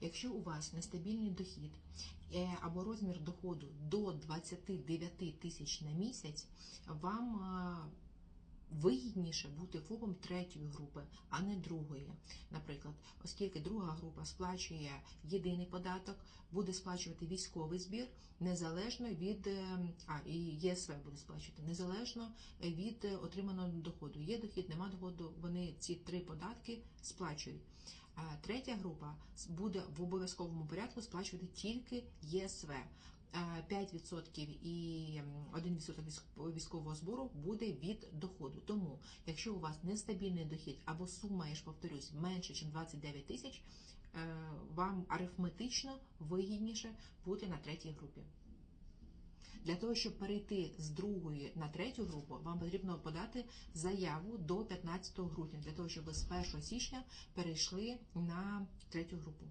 Якщо у вас нестабільний дохід е, або розмір доходу до 29 тисяч на місяць, вам е, вигідніше бути ФОПом третьої групи, а не другої. Наприклад, оскільки друга група сплачує єдиний податок, буде сплачувати військовий збір незалежно від е, а і ЄСВ буде сплачувати незалежно від отриманого доходу. Є дохід, нема доходу. Вони ці три податки сплачують. Третя група буде в обов'язковому порядку сплачувати тільки ЄСВ. Е, 5% і м, 1% військового збору буде від доходу. Тому, якщо у вас нестабільний дохід або сума, я ж повторюсь, менше, ніж 29 тисяч, е, вам арифметично вигідніше бути на третій групі. Для того, щоб перейти з другої на третю групу, вам потрібно подати заяву до 15 грудня, для того, щоб ви з 1 січня перейшли на третю групу.